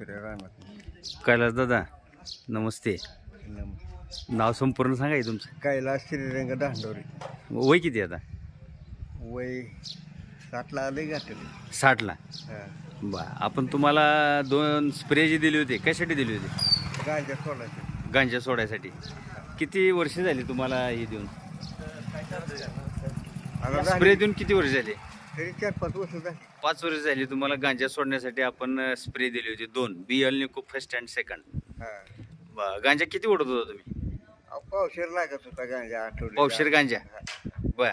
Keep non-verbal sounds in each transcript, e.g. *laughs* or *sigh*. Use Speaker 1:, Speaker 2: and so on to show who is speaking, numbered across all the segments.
Speaker 1: कैलास दादा नमस्ते. नाव संपूर्ण सांगा तुमचं.
Speaker 2: कैलास श्रीरंग दांडोरी
Speaker 1: वय किती आता?
Speaker 2: वय साठला आले घातले
Speaker 1: साठला. बा आपण तुम्हाला दोन स्प्रे जी दिली होती कशासाठी दिली होती?
Speaker 2: गांजा सोडायचे
Speaker 1: गांजा सोडायसाठी. किती वर्ष झाली तुम्हाला हे देऊन? स्प्रे देऊन किती वर्ष झाली?
Speaker 2: तरी चार पाच वर्ष झाली.
Speaker 1: पाच वर्ष झाली. तुम्हाला गांजा सोडण्यासाठी आपण स्प्रे दिली होती. दोन. बी एल निको फर्स्ट अँड सेकंड
Speaker 2: हा.
Speaker 1: गांजा किती ओढत होता तुम्ही?
Speaker 2: पावशेर लागत होता गांजा आठवडे
Speaker 1: पावशेर गांजा? बर.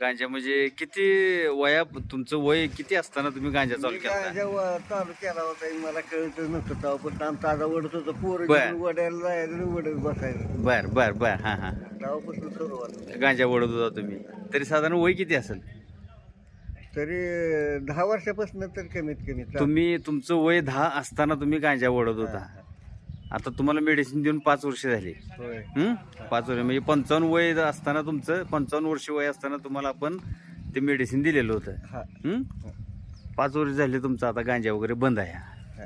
Speaker 1: गांजा म्हणजे किती वया तुमचं वय किती असताना तुम्ही गांजा चालू केला
Speaker 2: गांजा व- चालू केला होता. मला कळत नव्हतं तेव्हा पण आम ताजा ओढत होतं. पोरं
Speaker 1: बर.
Speaker 2: घेऊन वडायला जायचं आणि वडत बसायचं.
Speaker 1: बर बर बर. हां हां.
Speaker 2: तेव्हापासून सुरुवात.
Speaker 1: गांजा ओढत होता तुम्ही. तरी साधारण वय किती असेल?
Speaker 2: तरी दहा वर्षापासून तर कमीत कमी.
Speaker 1: तुम्ही तुमचं वय दहा असताना तुम्ही गांजा ओढत होता आता तुम्हाला मेडिसिन देऊन पाच वर्ष झाली
Speaker 2: होय
Speaker 1: हं? पाच वर्ष म्हणजे पंचावन्न वय असताना तुमचं पंचावन्न वर्ष वय असताना तुम्हाला आपण ते मेडिसिन दिलेलं होतं
Speaker 2: हा
Speaker 1: हं? पाच वर्ष झाले तुमचं आता गांजा वगैरे बंद आहे
Speaker 2: हा.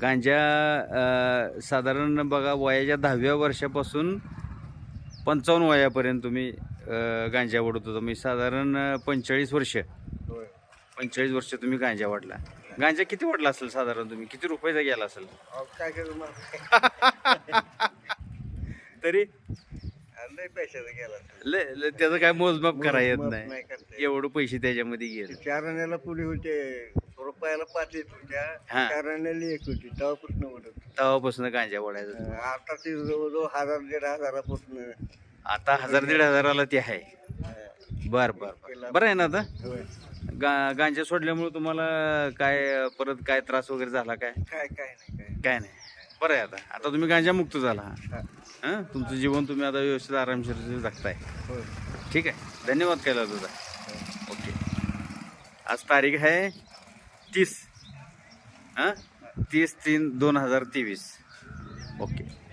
Speaker 1: गांजा अं, साधारण बघा वयाच्या दहाव्या वर्षापासून पंचावन्न वयापर्यंत तुम्ही अं, गांजा ओढत होता. म्हणजे साधारण पंचेचाळीस वर्ष.
Speaker 2: होय.
Speaker 1: पंचेचाळीस वर्ष तुम्ही गांजा वाढला. गांजा किती वाढला असेल साधारण तुम्ही? किती रुपयाचा गेला असेल?
Speaker 2: अहो, काय करू मग? *laughs*
Speaker 1: तरी?
Speaker 2: लय पैशाचा गेला
Speaker 1: लय त्याचं काय मोजमाप करा येत
Speaker 2: मोजमाप
Speaker 1: नाही.
Speaker 2: नाही करता येत.
Speaker 1: एवढं पैसे त्याच्यामध्ये गेले.
Speaker 2: चार आण्याला पुढे होते रुपयाला पाच येत होत्या.
Speaker 1: हा.
Speaker 2: चार आण्याला एक होती तेव्हापासून उडत
Speaker 1: तेव्हापासून गांजा वाढायचं.
Speaker 2: आता ते जवळजवळ हजार दीड हजारापासून
Speaker 1: आता हजार दीड हजाराला ते आहे. बर बर बर. बरं आहे ना आता?
Speaker 2: होय.
Speaker 1: गा गांजा सोडल्यामुळे तुम्हाला काय परत काय त्रास वगैरे झाला काय?
Speaker 2: काय काय नाही काय
Speaker 1: काय नाही. बरं आहे आता. आता तुम्ही गांजा मुक्त झाला.
Speaker 2: हा.
Speaker 1: हां? तुमचं जीवन तुम्ही आता व्यवस्थित आरामशीर जगताय.
Speaker 2: होय.
Speaker 1: ठीक आहे. धन्यवाद केला तुझा. ओके. आज तारीख आहे तीस. हां? तीस तीन दोन हजार तेवीस. ओके.